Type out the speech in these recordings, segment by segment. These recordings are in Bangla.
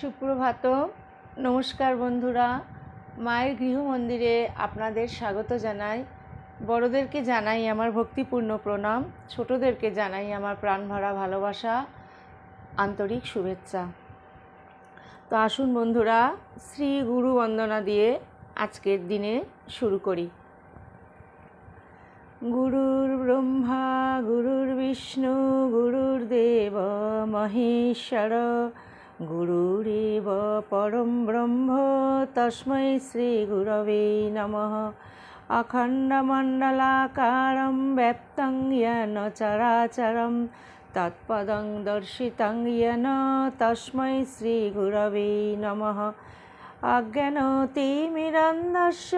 সুপ্রভাত। নমস্কার বন্ধুরা। মায়ের গৃহ মন্দিরে আপনাদের স্বাগত জানাই। বড়দেরকে জানাই আমার ভক্তিপূর্ণ প্রণাম। ছোটদেরকে জানাই আমার প্রাণভরা ভালোবাসা, আন্তরিক শুভেচ্ছা। তো আসুন বন্ধুরা, শ্রী গুরু বন্দনা দিয়ে আজকের দিনে শুরু করি। গুরুর ব্রহ্মা, গুরুর বিষ্ণু, গুরুর দেব, মহেশ্বর গুরুরেব পরম ব্রহ্ম তস্मै শ্রীগুরবে নমঃ अखण्डमण्डलाकारं व्याप्तं येन चराचरं तत्पदं दर्शितं येन तस्मै श्रीगुरवे नमः अज्ञानोतिमिरन्दस्य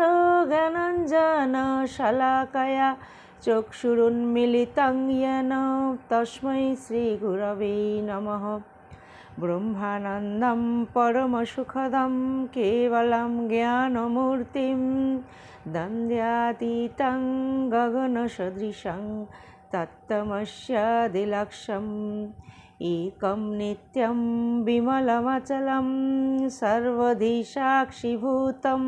ज्ञानञ्जनशलाकया चक्षुरुन्मिलितं येन तस्मै श्रीगुरवे नमः ब्रह्मानन्दं परमसुखदं केवलं ज्ञानमूर्तिं दन्द्यातीतं गगनसदृशं तत्तमस्यादिलक्षम् एकं नित्यं विमलमचलं सर्वधि साक्षिभूतं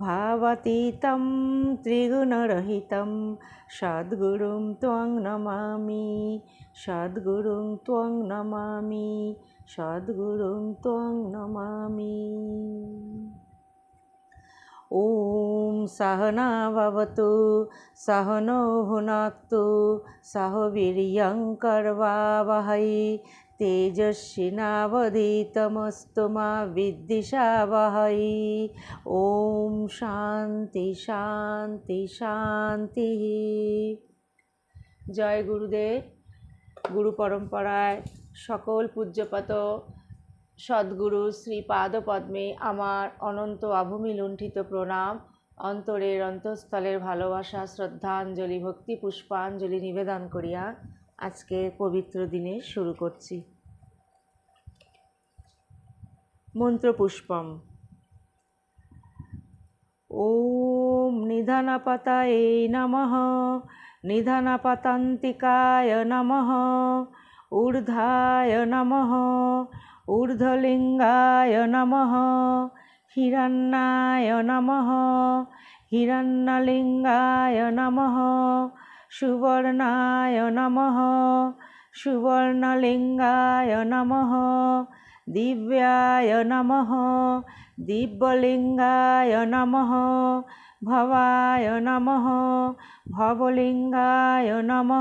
भावतीतं त्रिगुणरहितं सद्गुरुं त्वं नमामि सद्गुरुं त्वं नमामि सद्गुरुं त्वं नमामि ॐ सहना भवतु सहनो भुनक्तु सह वीर्यं कर्वावहै तेजस्विनावधीतमस्तु मा विद्विषावहै ॐ শান্তি শান্তি শান্তি জয় গুরুদেব গুরু পরম্পরায় সকল পূজ্যপাত সদ্গুরু শ্রী পাদপদ্মে আমার অনন্ত আভূমি লুণ্ঠিত প্রণাম অন্তরের অন্তঃস্থলের ভালোবাসা শ্রদ্ধাঞ্জলি ভক্তি পুষ্পাঞ্জলি নিবেদন করিয়া আজকের পবিত্র দিনে শুরু করছি মন্ত্রপুষ্পম ॐ निधनपतये नमः निधनपतन्तिकाय नमः ঊর্ধ্বায় নম, ঊর্ধ্বলিঙ্গায় নমঃ, হিরণ্যায় নমঃ, হিরণ্যলিঙ্গায় নম, সুবর্ণায় নমঃ, সুবর্ণলিঙ্গায় নম, দিব্যায় নমঃ, দিব্যলিঙ্গায় নম, ভবায় নম, ভবলিঙ্গায় নম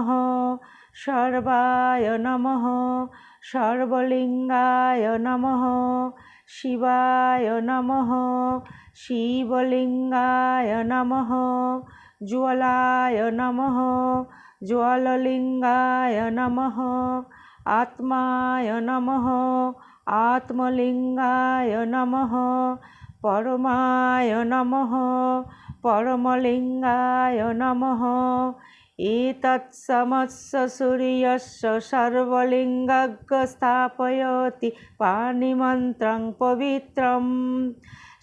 সর্বায় নমঃ, সর্বলিঙ্গায় নমঃ, শিবায় নমঃ, শিবলিঙ্গায় নমঃ, জ্বলায় নমঃ, জ্বললিঙ্গায় নমঃ, আত্মায় নমঃ, আত্মলিঙ্গায় নমঃ, পরমায় নমঃ, পরমলিঙ্গায় নমঃ एतत्समस्य सूर्यस्य सर्वलिङ्गं स्थापयति पाणिमन्त्रं पवित्रं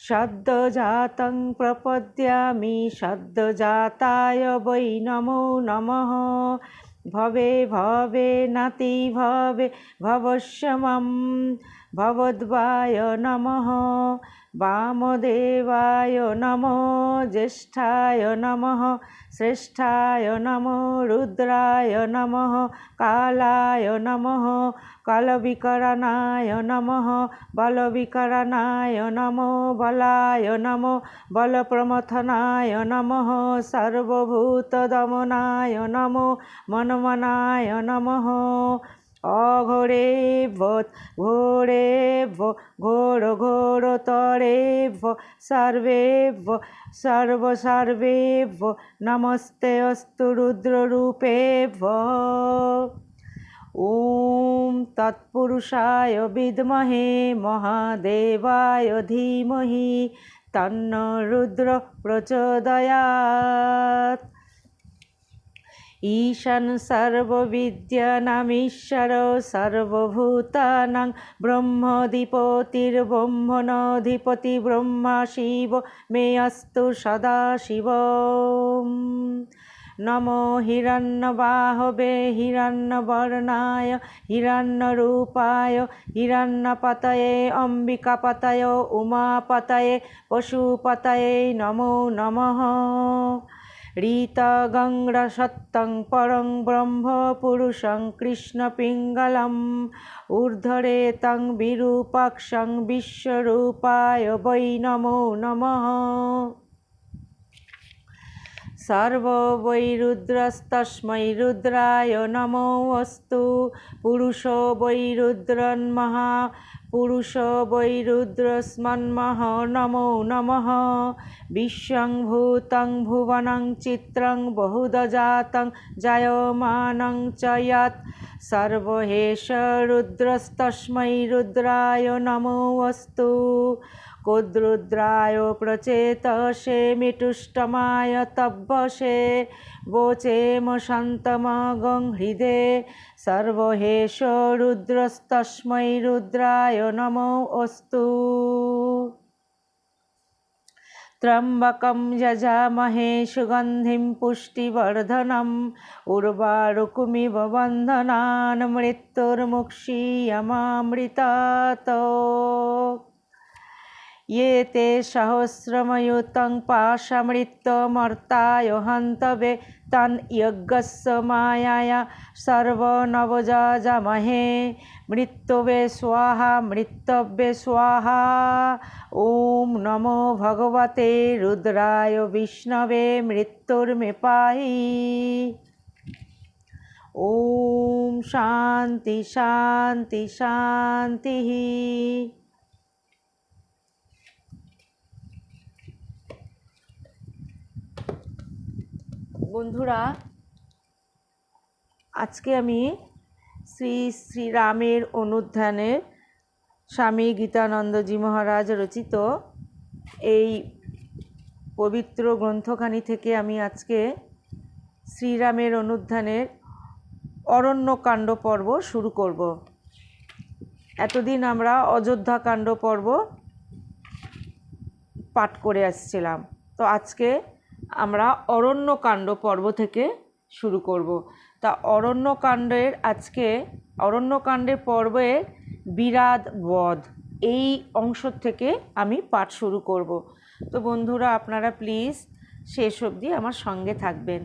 सद्यजातं प्रपद्यामि सद्यजाताय वै नमो नमः भवे भवे नाति भवे भवश्यमं भवद्वाय नमः वामदेवाय नमो ज्येष्ठाय नमः श्रेष्ठाय नमो रुद्राय नमः कालाय नमः कालविकरणाय नमः बलविकरणाय नमो बलाय नमो बलप्रमथनाय नमः सर्वभूतदमनाय नमो मनमनाय नमः অঘরে ভত ঘোরে ভ, ঘোর ঘোর তরে ভ, সর্বে ভ, সর্ব সর্বে ভ, নমস্তে অস্তু রুদ্ররূপে ভ। ওম তৎপুরুষায় বিদমহে, মহাদেবায় ধীমহি, তন্ন রুদ্র প্রচোদয়াত ঈশান সর্ববিদ্যানামীশ্বর সর্বভূতানাং ব্রহ্মধিপতির্ব্রহ্মণধিপতি ব্রহ্মা শিব মে অস্তু সদা শিব নমো হিরণ্যবাহবে হিরণ্যবর্ণায় হিরণ্যরূপায় হিরণ্যপতয়ে অম্বিকাপতয় উমাপতয়ে পশুপতয়ে নমো নমঃ রীতা গঙ্গা সত্যং পরং ব্রহ্ম পুরুষং কৃষ্ণ পিঙ্গলম ঊর্ধ্বরে তং বিরূপাক্ষং বিশ্বরূপায় বৈ নমো নম সর্বৈরুদ্রস্তস্মৈ রুদ্রায় নমো অস্তু পুরুষো বৈরুদ্রন্মহা পুরুষ বৈরুদ্রস্মন্মহ নমো নম। বিশ্বং ভূতং ভুবনং চিত্রং বহুদজাতং জায়মানং চ যৎ সর্বহেশ রুদ্রস্তস্मै রুদ্রায় নমোऽस्तु কোদ্রুদ্রায় প্রচেতসে মিটুষ্টমায় তব্বসে। वोचेम शान्तमागं হৃদে সর্বহেশ রুদ্রস্তস্মৈ রুদ্রায় নম অস্তু ত্রম্বকম যজামহে সুগন্ধিম পুষ্টিবর্ধনম উর্বারুকুমিব বন্ধনান মৃত্যুর্মুক্ষীয়মামৃতাত ইয়েতে সহস্রময়ুতং পাশামৃত্যমর্তায় হন্তবে তন ইয়জ্ঞস্য মায়ায়া সর্বনবজামহে মৃত্যবে স্বাহা, মৃত্যব্যে স্বাহা। ওম নমো ভগবতে রুদ্রায় বিষ্ণবে মৃত্যুর্মে পাহি ওম শান্তি শান্তি শান্তি। বন্ধুরা, আজকে আমি শ্রী শ্রীরামের অনুধ্যানে স্বামী গীতানন্দজি মহারাজ রচিত এই পবিত্র গ্রন্থখানি থেকে আমি আজকে শ্রীরামের অনুধ্যানের অরণ্যকাণ্ড পর্ব শুরু করব। এতদিন আমরা অযোধ্যা কাণ্ড পর্ব পাঠ করে আসছিলাম। তো আজকে আমরা অরণ্যকাণ্ড পর্ব থেকে শুরু করব। তা অরণ্যকাণ্ডের আজকে, অরণ্যকাণ্ডের পর্বের বিরাট বধ, এই অংশ থেকে আমি পাঠ শুরু করব। তো বন্ধুরা, আপনারা প্লিজ শেষ অবধি আমার সঙ্গে থাকবেন।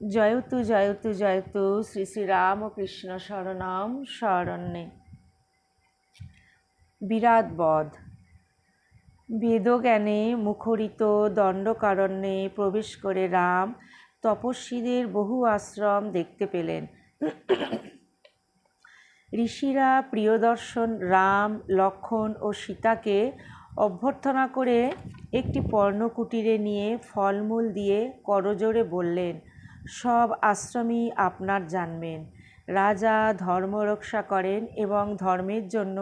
জয়তু জয়তু জয়তু, শ্রী শ্রী রাম কৃষ্ণ শরণাম শরণ্যে। বিরাট বধ। বেদজ্ঞানে মুখরিত দণ্ডকারণ্যে প্রবেশ করে রাম তপস্বীদের বহু আশ্রম দেখতে পেলেন। ঋষিরা প্রিয়দর্শন, রাম, লক্ষণ ও সীতাকে অভ্যর্থনা করে একটি পর্ণকুটিরে নিয়ে ফলমূল দিয়ে করজোড়ে বললেন, সব আশ্রমই আপনার জানবেন। রাজা ধর্ম রক্ষা করেন এবং ধর্মের জন্য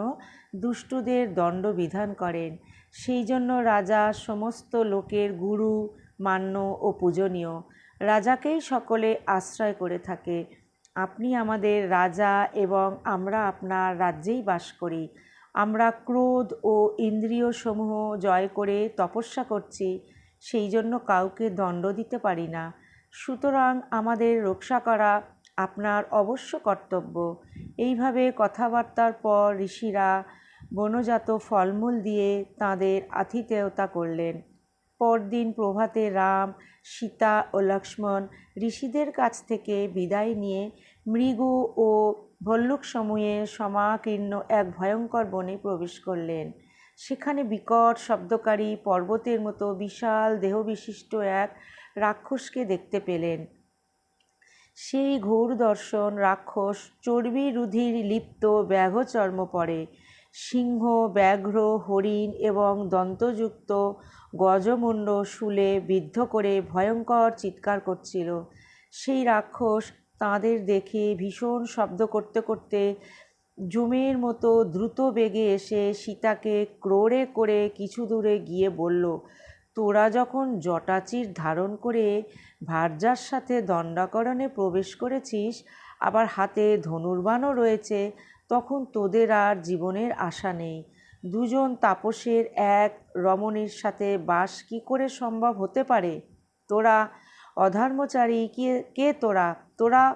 দুষ্টুদের দণ্ডবিধান করেন। সেই জন্য রাজা সমস্ত লোকের গুরু, মান্য ও পূজনীয়। রাজাকেই সকলে আশ্রয় করে থাকে। আপনি আমাদের রাজা এবং আমরা আপনার রাজ্যেই বাস করি। আমরা ক্রোধ ও ইন্দ্রিয় সমূহ জয় করে তপস্যা করছি, সেই জন্য কাউকে দণ্ড দিতে পারি না। সুতরাং আমাদের রক্ষা করা আপনার অবশ্য কর্তব্য। এইভাবে কথাবার্তার পর ঋষিরা বনজাত ফলমূল দিয়ে তাঁদের আতিথেয়তা করলেন। পরদিন প্রভাতে রাম, সীতা ও লক্ষ্মণ ঋষিদের কাছ থেকে বিদায় নিয়ে মৃগু ও ভল্লুক সমূহে সমাকীর্ণ এক ভয়ঙ্কর বনে প্রবেশ করলেন। সেখানে বিকট শব্দকারী পর্বতের মতো বিশাল দেহবিশিষ্ট এক রাক্ষসকে দেখতে পেলেন। সেই ঘোর দর্শন রাক্ষস চর্বি রুধির লিপ্ত ব্যাঘচর্ম পরে সিংহ, ব্যাঘ্র, হরিণ এবং দন্তযুক্ত গজমুণ্ড শুলে বিদ্ধ করে ভয়ঙ্কর চিৎকার করছিল। সেই রাক্ষস তাঁদের দেখে ভীষণ শব্দ করতে করতে জুমের মতো দ্রুত বেগে এসে সীতাকে ক্রোড়ে করে কিছু দূরে গিয়ে বলল, তোরা যখন জটাচির ধারণ করে ভার্যার সাথে দণ্ডাকরণে প্রবেশ করেছিস, আবার হাতে ধনুর্বাণও রয়েছে তখন তোদের আর জীবনের আশা নেই। দুজন তাপসের এক রমণীর সাথে বাস কি করে সম্ভব হতে পারে? তোরা অধর্মচারী কে কে তোরা? তোরা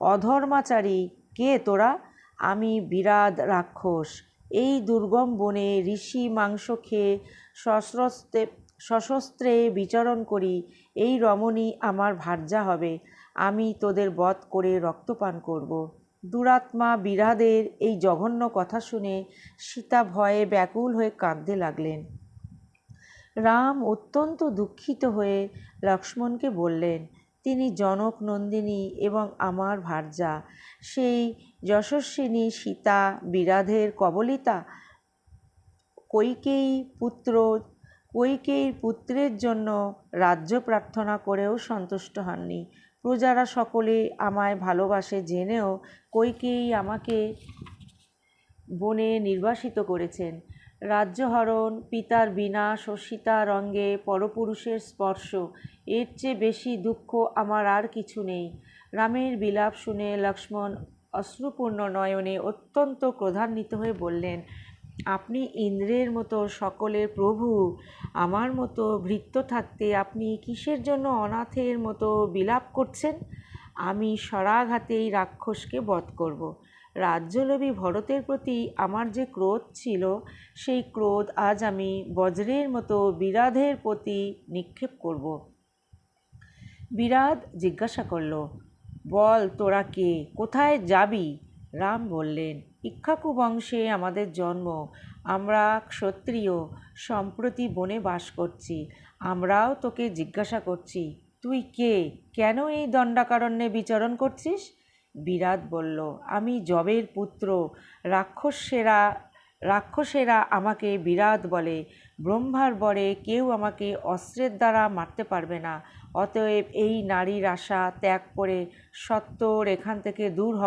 অধর্মাচারী কে তোরা? আমি বিরাট রাক্ষস। এই দুর্গম বনে ঋষি মাংস খেয়ে সশস্ত্রে সশস্ত্রে বিচরণ করি। এই রমণী আমার ভার্যা হবে। আমি তোদের বধ করে রক্তপান করব। দুরাত্মা বিরাদের এই জঘন্য কথা শুনে সীতা ভয়ে ব্যাকুল হয়ে কাঁদতে লাগলেন। রাম অত্যন্ত দুঃখিত হয়ে লক্ষ্মণকে বললেন, তিনি জনক নন্দিনী এবং আমার ভার্যা। সেই যশস্বিনী সীতা বিরাধের কবলিতা। কৈকেয়ী পুত্র, কৈকেয়ীর পুত্রের জন্য রাজ্য প্রার্থনা করেও সন্তুষ্ট হননি। প্রজারা সকলে আমায় ভালোবাসে জেনেও কৈকেয়ী আমাকে বনে নির্বাসিত করেছেন। রাজ্যহরণ, পিতার বিনাশ ও সীতার অঙ্গে পরপুরুষের স্পর্শ, এর চেয়ে বেশি দুঃখ আমার আর কিছু নেই। রামের বিলাপ শুনে লক্ষ্মণ অশ্রুপূর্ণ নয়নে অত্যন্ত ক্রধান্বিত হয়ে বললেন আপনি ইন্দ্রের মতো সকলের প্রভু, আমার মতো ভৃত্য থাকতে আপনি কিসের জন্য অনাথের মতো বিলাপ করছেন? আমি সরাঘাতেই রাক্ষসকে বধ করব। রাজ্যলোভী ভরতের প্রতি আমার যে ক্রোধ ছিল, সেই ক্রোধ আজ আমি বজ্রের মতো বিরাধের প্রতি নিক্ষেপ করব। বিরাধ জিজ্ঞাসা করল, বল তোরা কে? কোথায় যাবি? রাম বললেন ইক্ষাকু বংশে আমাদের জন্ম। আমরা ক্ষত্রিয়, সম্প্রতি বনে বাস করছি। আমরাও তোকে জিজ্ঞাসা করছি, তুই কে? কেন এই দণ্ডাকারণ্যে বিচরণ করছিস? বিরাট বলল, আমি জবের পুত্র। রাক্ষসেরা রাক্ষসেরা আমাকে বিরাট বলে। ব্রহ্মার বরে কেউ আমাকে অস্ত্রের দ্বারা মারতে পারবে না। অতএব এই নারীর আশা ত্যাগ করে সত্তর এখান থেকে দূর হ।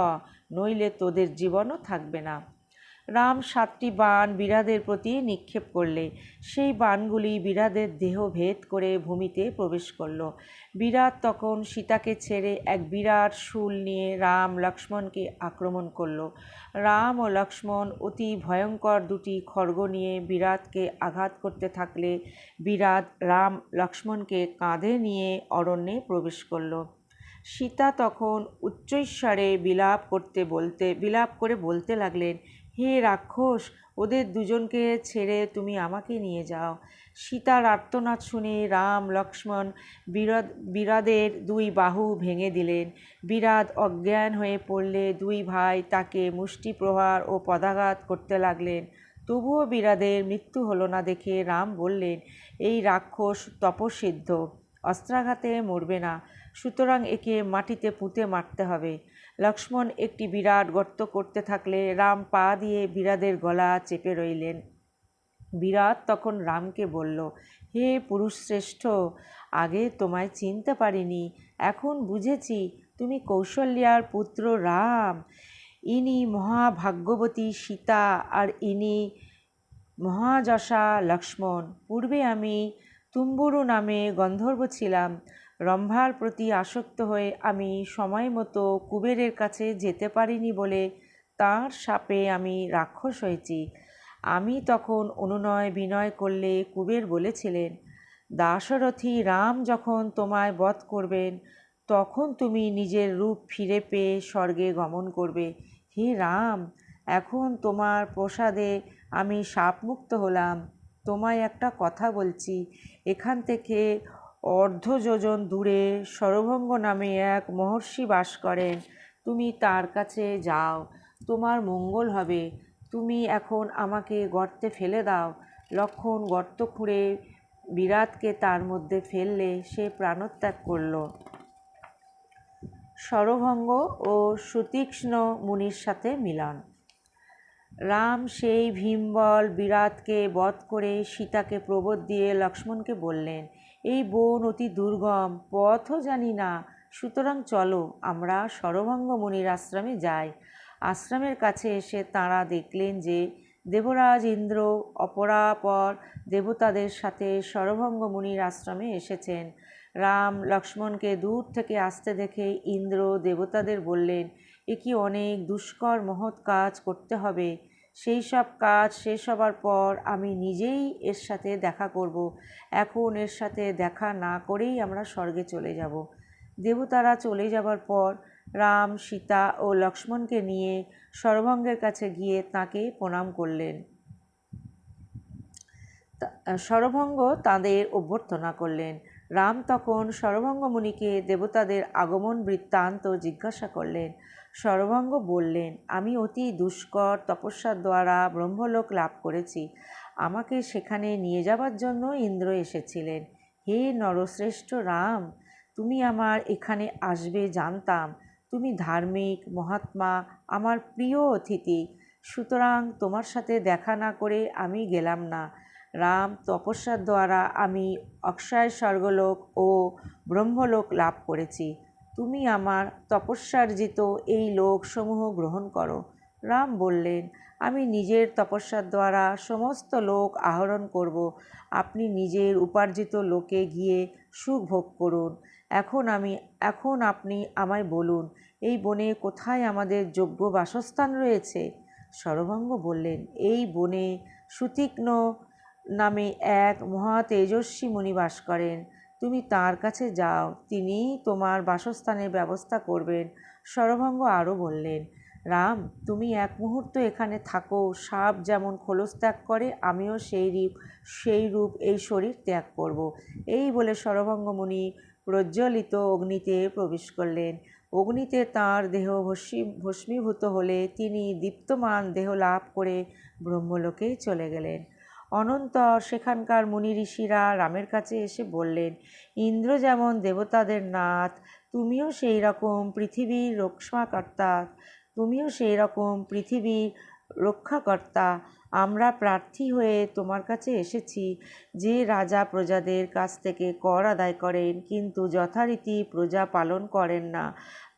নইলে তোদের জীবনও থাকবে না। রাম সাতটি বাণ বিরাদের প্রতি নিক্ষেপ করলে, সেই বাণগুলি বিরাদের দেহ ভেদ করে ভূমিতে প্রবেশ করল। বিরাট তখন সীতাকে ছেড়ে এক বিরাট শুল নিয়ে রাম লক্ষ্মণকে আক্রমণ করল। রাম ও লক্ষ্মণ অতি ভয়ঙ্কর দুটি খড়গ নিয়ে বিরাটকে আঘাত করতে থাকলে বিরাট রাম লক্ষ্মণকে কাঁধে নিয়ে অরণ্যে প্রবেশ করল। সীতা তখন উচ্চৈস্বরে বিলাপ করতে বলতে, বিলাপ করে বলতে লাগলেন, হে রাক্ষস, ওদের দুজনকে ছেড়ে তুমি আমাকে নিয়ে যাও। সীতার আর্তনাদ শুনে রাম, লক্ষ্মণ, বিরাদ, বিরাদের দুই বাহু ভেঙে দিলেন। বিরাদ অজ্ঞান হয়ে পড়লে দুই ভাই তাকে মুষ্টি প্রহার ও পদাঘাত করতে লাগলেন। তবুও বিরাদের মৃত্যু হলো না দেখে রাম বললেন, এই রাক্ষস তপসিদ্ধ অস্ত্রাঘাতে মরবে না। সুতরাং একে মাটিতে পুঁতে মারতে হবে। লক্ষ্মণ একটি বিরাট গর্ত করতে থাকলে রাম পা দিয়ে বিরাদের গলা চেপে রইলেন। বিরাট তখন রামকে বলল, হে পুরুষশ্রেষ্ঠ, আগে তোমায় চিনতে পারিনি। এখন বুঝেছি তুমি কৌশল্যার পুত্র রাম। ইনি মহাভাগ্যবতী সীতা আর ইনি মহাযশা লক্ষ্মণ। পূর্বে আমি তুম্বুরু নামে গন্ধর্ব ছিলাম। রম্ভার প্রতি আসক্ত হয়ে আমি সময় মতো কুবেরের কাছে যেতে পারিনি বলে তাঁর সাপে আমি রাক্ষস হয়েছি। আমি তখন অনুনয় বিনয় করলে কুবের বলেছিলেন, দাশরথী রাম যখন তোমায় বধ করবেন, তখন তুমি নিজের রূপ ফিরে পেয়ে স্বর্গে গমন করবে। হে রাম, এখন তোমার প্রসাদে আমি সাপমুক্ত হলাম। তোমায় একটা কথা বলছি। এখান থেকে অর্ধ যোজন দূরে সরভঙ্গ নামে এক মহর্ষি বাস করেন। তুমি তার কাছে যাও, তোমার মঙ্গল হবে। তুমি এখন আমাকে গর্তে ফেলে দাও। লক্ষণ গর্ত খুঁড়ে বিরাটকে তার মধ্যে ফেললে সে প্রাণত্যাগ করল। সরভঙ্গ ও সুতীক্ষ্ণ মুনির সাথে মিলন। রাম সেই ভীমবল বিরাটকে বধ করে সীতাকে প্রবোধ দিয়ে লক্ষ্মণকে বললেন, এই বন অতি দুর্গম, পথও জানি না। সুতরাং চলো, আমরা সরভঙ্গ মুনির আশ্রমে যাই। আশ্রমের কাছে এসে তাঁরা দেখলেন যে দেবরাজ ইন্দ্র অপরাপর দেবতাদের সাথে সরভঙ্গ মুনির আশ্রমে এসেছেন। রাম লক্ষ্মণকে দূর থেকে আসতে দেখে ইন্দ্র দেবতাদের বললেন এ কি অনেক দুষ্কর মহৎ কাজ করতে হবে? সেই সব কাজ শেষ হবার পর আমি নিজেই এর সাথে দেখা করব। এখন এর সাথে দেখা না করেই আমরা স্বর্গে চলে যাব। দেবতারা চলে যাবার পর রাম, সীতা ও লক্ষ্মণকে নিয়ে সরভঙ্গের কাছে গিয়ে তাকে প্রণাম করলেন। সরভঙ্গ তাদের অভ্যর্থনা করলেন। রাম তখন সরভঙ্গ মুনিকে দেবতাদের আগমন বৃত্তান্ত জিজ্ঞাসা করলেন। সরভঙ্গ বললেন, আমি অতি দুষ্কর, তপস্যার দ্বারা ব্রহ্মলোক লাভ করেছি। আমাকে সেখানে নিয়ে যাবার জন্য ইন্দ্র এসেছিলেন। হে নরশ্রেষ্ঠ রাম, তুমি আমার এখানে আসবে জানতাম। তুমি ধার্মিক, মহাত্মা, আমার প্রিয় অতিথি। সুতরাং তোমার সাথে দেখা না করে আমি গেলাম না। রাম, তপস্যার দ্বারা আমি অক্ষয় স্বর্গলোক ও ব্রহ্মলোক লাভ করেছি। তুমি আমার তপস্যার্জিত এই লোকসমূহ গ্রহণ করো। রাম বললেন, আমি নিজের তপস্যার দ্বারা সমস্ত লোক আহরণ করব। আপনি নিজের উপার্জিত লোকে গিয়ে সুখ ভোগ করুন। এখন আমি, এখন আপনি আমায় বলুন, এই বনে কোথায় আমাদের যোগ্য বাসস্থান রয়েছে? সরভঙ্গ বললেন, এই বনে সুতীক্ষ্ণ নামে এক মহা তেজস্বী মুনি বাস করেন। তুমি তার কাছে যাও, তিনি তোমার বাসস্থানের ব্যবস্থা করবেন সরভঙ্গ আরও বললেন, রাম, তুমি এক মুহূর্ত এখানে থাকো, সাপ যেমন খোলস ত্যাগ করে, আমিও সেই রূপ সেই রূপ, এই শরীর ত্যাগ করব। এই বলে সরভঙ্গ মুনি প্রজ্বলিত অগ্নিতে প্রবেশ করলেন অগ্নিতে তাঁর দেহ ভস্মী, ভস্মীভূত হলে তিনি দীপ্তমান দেহ লাভ করে ব্রহ্মলোকে চলে গেলেন অনন্তর সেখানকার মুনি ঋষিরা রামের কাছে এসে বললেন, ইন্দ্র যেমন দেবতাদের নাথ, তুমিও সেই রকম পৃথিবীর রক্ষাকর্তা, তুমিও সেই রকম পৃথিবীর রক্ষাকর্তা। আমরা প্রার্থী হয়ে তোমার কাছে এসেছি। যে রাজা প্রজাদের কাছ থেকে কর আদায় করেন, কিন্তু যথারীতি প্রজা পালন করেন না।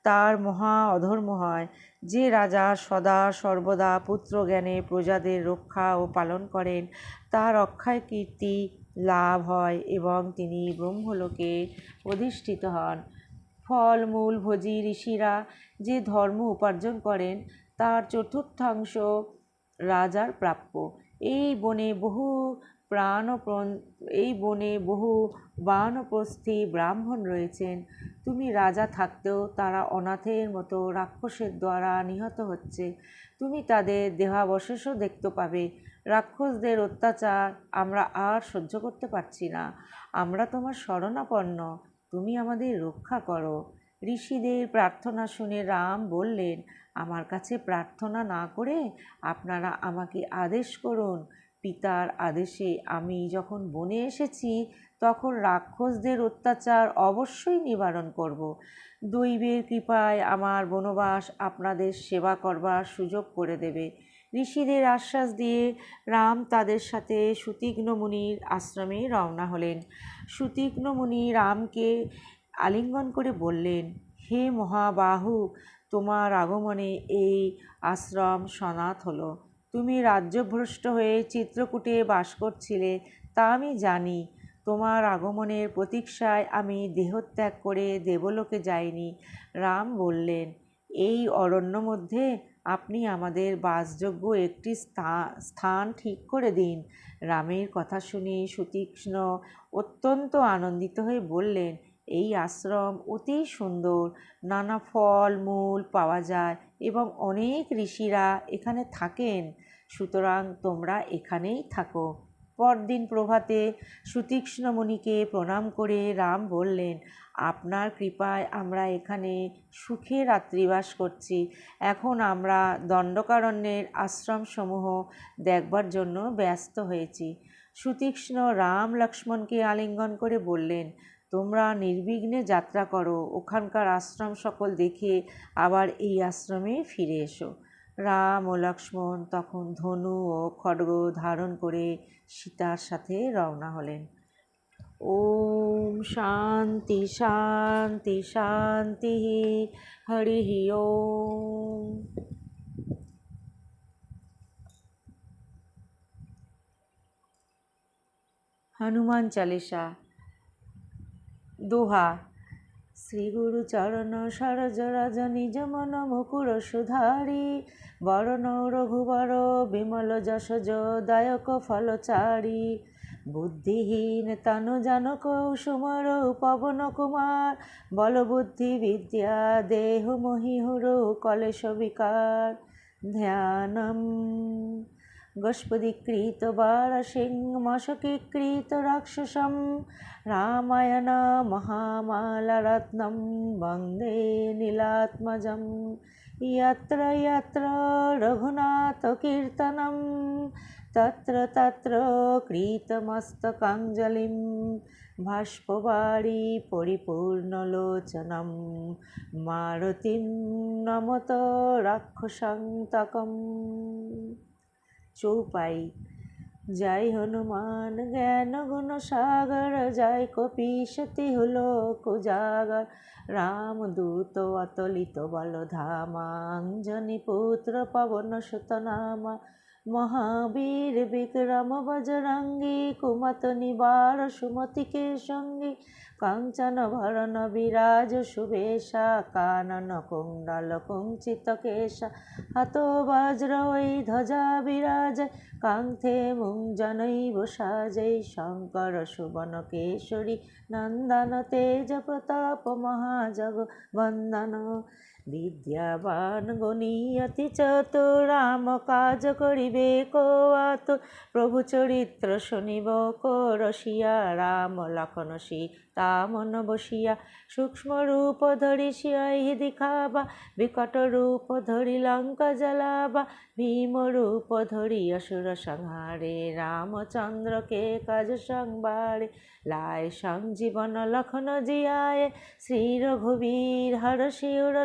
তার মহা অধর্ম হয়। যে রাজা সদা সর্বদা পুত্রজ্ঞানে প্রজাদের রক্ষা ও পালন করেন তার অক্ষয় কীর্তি, লাভ হয় এবং তিনি ব্রহ্মলোকে অধিষ্ঠিত হন। ফল মূল ভোজি ঋষিরা যে ধর্ম উপার্জন করেন, তার চতুর্থাংশ রাজার প্রাপ্য। এই বনে বহু প্রাণপ্রণ এই বনে বহু বানপ্রস্থী ব্রাহ্মণ রয়েছেন। তুমি রাজা থাকতেও তারা অনাথের মতো রাক্ষসের দ্বারা নিহত হচ্ছে। তুমি তাদের দেহাবশেষও দেখতে পাবে। রাক্ষসদের অত্যাচার আমরা আর সহ্য করতে পারছি না। আমরা তোমার শরণাপন্ন, তুমি আমাদের রক্ষা করো। ঋষিদের প্রার্থনা শুনে রাম বললেন, আমার কাছে প্রার্থনা না করে আপনারা আমাকে আদেশ করুন। পিতার আদেশে আমি যখন বনে এসেছি, তখন রাক্ষসদের অত্যাচার অবশ্যই নিবারণ করব। দৈবের কৃপায় আমার বনবাস আপনাদের সেবা করবার সুযোগ করে দেবে। ঋষিদের আশ্বাস দিয়ে রাম তাদের সাথে সুতীক্ষ্ণ মুনির আশ্রমে রওনা হলেন। সুতীক্ষ্ণ মুনি রামকে আলিঙ্গন করে বললেন, হে মহাবাহু, তোমার আগমনে এই আশ্রম সনাত হলো। তুমি রাজ্যভ্রষ্ট হয়ে চিত্রকূটে বাস করছিলে, তা আমি জানি। তোমার আগমনের প্রতীক্ষায় আমি দেহত্যাগ করে দেবলোকে যাইনি। রাম বললেন, এই অরণ্য মধ্যে আপনি আমাদের বাসযোগ্য একটি স্থান ঠিক করে দিন। রামের কথা শুনে সুতীক্ষ্ণ, অত্যন্ত আনন্দিত হয়ে বললেন, এই আশ্রম অতি সুন্দর। নানা ফল, মূল পাওয়া যায় এবং অনেক ঋষিরা এখানে থাকেন। সুতরাং তোমরা এখানেই থাকো। পরদিন প্রভাতে সুতীক্ষ্ণমণিকে প্রণাম করে রাম বললেন, আপনার কৃপায় আমরা এখানে সুখে রাত্রিবাস করছি। এখন আমরা দণ্ডকারণ্যের আশ্রমসমূহ দেখবার জন্য ব্যস্ত হয়েছি। সুতীক্ষ্ণ রাম লক্ষ্মণকে আলিঙ্গন করে বললেন, তোমরা নির্বিঘ্নে যাত্রা করো, ওখানকার আশ্রম সকল দেখে আবার এই আশ্রমে ফিরে এসো। রাম ও লক্ষ্মণ তখন ধনু ও খড়গ ধারণ করে সীতার সাথে রওনা হলেন। ওম শান্তি শান্তি শান্তি হরি ওম। হনুমান চালিসা দোহা। শ্রী গুরু চরণ সরজ রাজ নিজ মন মুকুর সুধারি। বরণ রঘুবর বিমল যশজ দায়ক ফলচারি। বুদ্ধিহীন তনু জানক সুমর পবন কুমার। বলবুদ্ধি বিদ্যা দেহ মহিহুর কলেশ বিকার। ধ্যানম गस्पतिकृतवारसिंहमशकीकृतराक्षसं रामायणमहामालरत्नं वन्दे नीलात्मजं यत्र यत्र रघुनाथकीर्तनं तत्र तत्र कृतमस्तकाञ्जलिं বাষ্পবাড়ি পরিপূর্ণলোচনম মারতিম নমত রাক্ষসান্তকম চৌপাই। জয় হনুমান জ্ঞান, গুণ সাগর জয় কপিশতি হলো কুজাগর রামদূত অতলিত বলধামাঞ্জনি পুত্র পবন সুত নামা মহাবীর বিক্রম বজরঙ্গী, কুমত নিবার সুমতিকে সঙ্গী। কাঞ্চন ভরণ বিরাজ শুভেশা কানন কুণ্ডল কুঞ্চিত কেশা। হাত বজ্র ওই ধ্বজা বিরাজ কাঙ্ক্ষে মুঞ্জনৈব সাজৈ শঙ্কর সুবন কেশরী। নন্দন তেজ প্রতাপ মহাজগ, বন্দন বিদ্যাবান গণীয়তি চতুর, রাম কাজ করিবে কোয়াত প্রভু চরিত্র শুনিব কো রসিয়া, রাম লক্ষণ সীতা মন বসিয়া। সূক্ষ্ম রূপ ধরি সিয়াহি দেখাবা, বিকট রূপ ধরি লঙ্কা জ্বালাবা। ভীম রূপ ধরি অসুর সংহারে, রামচন্দ্রকে কাজ সংবারে। লায় সংজীবন লক্ষণ জিয়ায় শ্রী রঘুবীর হর শিউর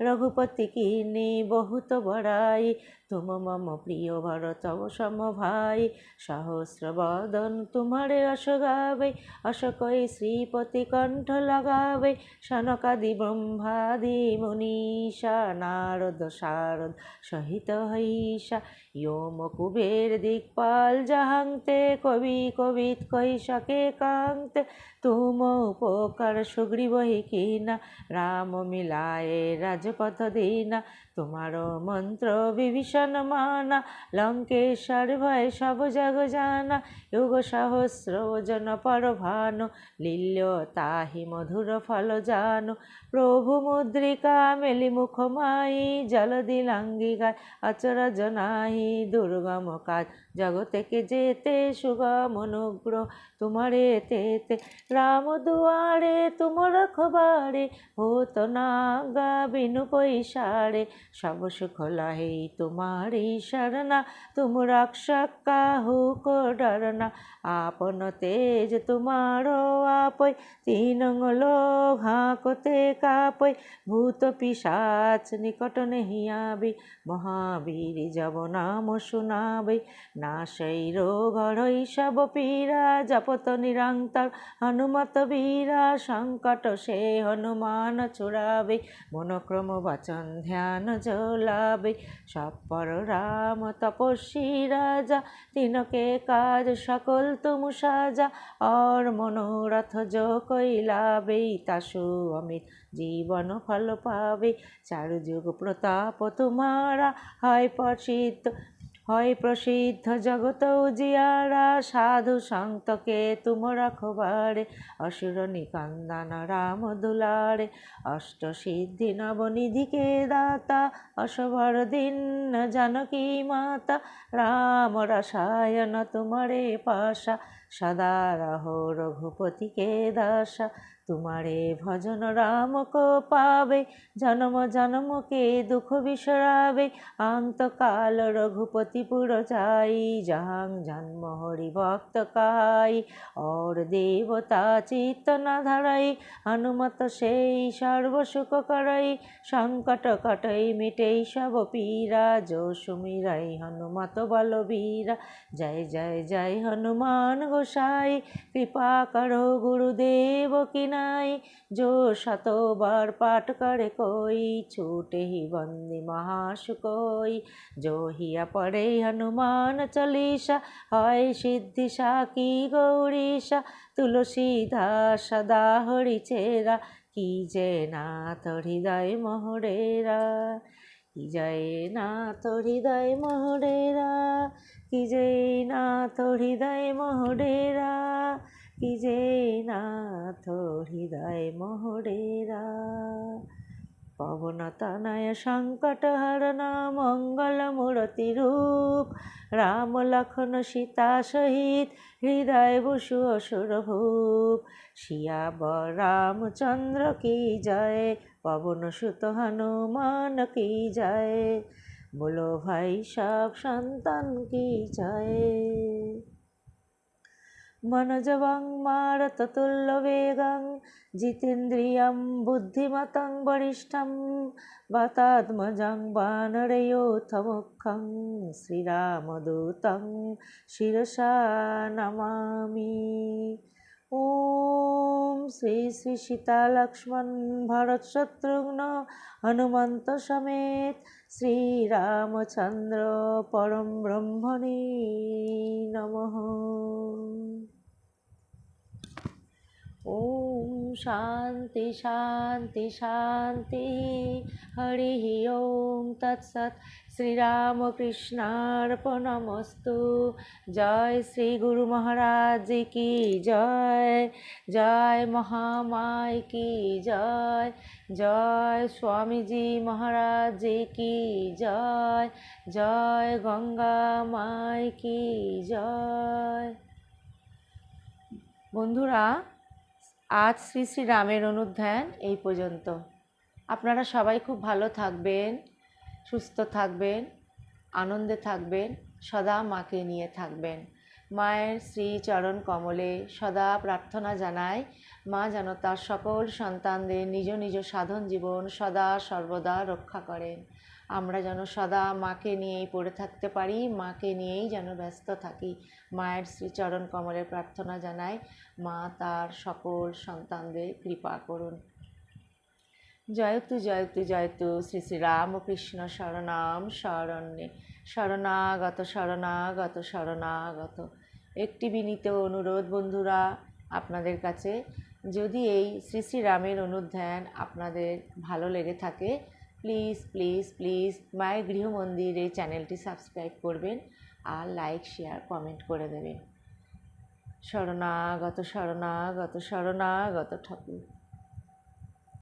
রঘুপতি কিনি বহুত বড়াই তুম মম প্রিয় ভরত সম ভাই সহস্র বদন তোমারে অশ গাবে অশকই শ্রীপতি কণ্ঠ লাগাবে সনকাদি ব্রহ্মাদি মনীষা নারদ শারদ সহিত হইষা ইয়ম কুবের দিকপাল জাহাংতে কবি কবিত কৈশকে কাংতে তুম উপকার সুগ্রীবহি কিনা রাম মিলায়ে রাজপথ দিনা তোমার মন্ত্র বিভীষণ মানা, লঙ্কেশ্বর ভয় সব জগ জানা, যুগ সহস্র ওজন পর ভানু লীল্য তাহি মধুর ফল জানো। প্রভু মুদ্রিকা মেলি মুখ মাই জল দিলাঙ্গিকায় অচরজ নাহি, দুর্গম কাজ জগতেকে যেতে সুগম অনুগ্রহ তোমারে তেতে রাম দুয়ারে তুমর খবারে, ভূত নাগা বিনু পৈসারে সব সুখ লাহে তোমার শরণা তুম রক্ষক কাহু কো ডরনা আপন তেজ তোমার আপই তিন ঘাকতে কাপই ভূত পিসাচ নিকট নেহিয়াবি মহাবীর জব নাম শুনাবে। না নাশৈরো সব পীরা জপত নিরন্তর হনুমত বীরা, সংকট সে হনুমান ছুড়াবে, মনোক্রম বচন ধ্যান জোলাবে সপর রাম তপস্বী রাজা, তিনকে কাজ সকল তুমু সাজা, অর মনোরথ যো কৈলাবে তাসু অমিত জীবন ফল পাবে, চারুযুগ প্রতাপ তোমারা হয় প্রসিদ্ধ হয় প্রসিদ্ধ জগত উজিয়ারা, সাধু সন্তকে তুম রাখবারে অসুর নিকন্দন রাম দুলারে অষ্ট সিদ্ধি নবনিধিকে দাতা অসবর দিন জানকী মাতা, রাম রসায়ন তোমারে পাশা, সদা রহ রঘুপতিকে দাসা তোমারে ভজন রাম পাবে জনম জনমকে দুঃখ বিসরাবে। অন্তকাল রঘুপতি পুর যাই জাহাং জন্ম হরি ভক্ত কাই। অর দেবতা চিত্ত না ধারাই হনুমত সেই সর্বসুখ করাই। সংকট কটই, মিটেই সব পীরা যো সুমিরাই হনুমত বলবীরা। জয় জয় জয়, হনুমান গোসাই, কৃপা করো গুরুদেব কিনা। নাই। জো শতবার পাঠ করে কই, ছুটে হি বন্দি মহাশুকই। জো হিয়া পড়ে হনুমান চলিসা হয় সিদ্ধি সাকি গৌরীষা তুলসী দাস সদা হরিচেরা কি যে নাথ হৃদয় মোহরেরা। কি জয় নাথ হৃদয় মোহরেরা, কি জয় নাথ হৃদয় মোহরেরা। কি যে নাথ হৃদয় মোহরেরা। পবনতনয় সংকটহরণ মঙ্গল মূরতি রূপ। রাম লক্ষণ সীতা সহিত হৃদয় বসু অসুরভূপ শিয়াবর রামচন্দ্র কি জয়? পবন সুত হনুমান কি জয়? বলো ভাই, সব সন্তান কি জয়? মনোজবং মারতুল্য বেগং জিতেন্দ্রিয়ং বুদ্ধিমতং বরিষ্ঠম বাতাত্মজং বানরয়োথমুখং শ্রীরামদূতং শিরসা নমামি। ওম শ্রী শ্রী সীতালক্ষ্মণ ভরত শত্রুঘ্ন হনুমন্ত সমেত শ্রীরামচন্দ্র পরম ব্রহ্মণী নমঃ। ॐ शान्ति शान्ति शान्ति हरिः ॐ तत्सत् শ্রীরামকৃষ্ণার্পণমস্তু জয় শ্রী গুরু মহারাজ কি জয় জয় মহামায় কি জয় জয় স্বামীজি মহারাজ কি জয় জয় গঙ্গা মায় কি জয় বন্ধুরা আজ শ্রী শ্রী রামের অনুধ্যান এই পর্যন্ত। আপনারা সবাই খুব ভালো থাকবেন, সুস্থ থাকবেন, আনন্দে থাকবেন, সদা মাকে নিয়ে থাকবেন। মায়ের শ্রী চরণ কমলে সদা প্রার্থনা জানায় মা যেন তার সকল সন্তানদের নিজ নিজ সাধন জীবন সদা সর্বদা রক্ষা করেন। আমরা যেন সদা মাকে নিয়েই পড়ে থাকতে পারি, মাকে নিয়েই যেন ব্যস্ত থাকি। মায়ের শ্রীচরণ কমলে প্রার্থনা জানাই, মা তার সকল সন্তানদের কৃপা করুন। জয়তু জয়তু জয়তু, শ্রী শ্রী রামকৃষ্ণ শরণাম শরণ্যে। শরণাগত শরণাগত শরণাগত। একটি বিনীত অনুরোধ বন্ধুরা, আপনাদের কাছে, যদি এই শ্রী শ্রী রামের অনুধ্যান আপনাদের ভালো লেগে থাকে প্লিজ প্লিজ প্লিজ মায়ের গৃহমন্দির এই চ্যানেলটি সাবস্ক্রাইব করবেন আর লাইক শেয়ার কমেন্ট করে দেবেন। শরণাগত শরণাগত শরণাগত ঠাকুর।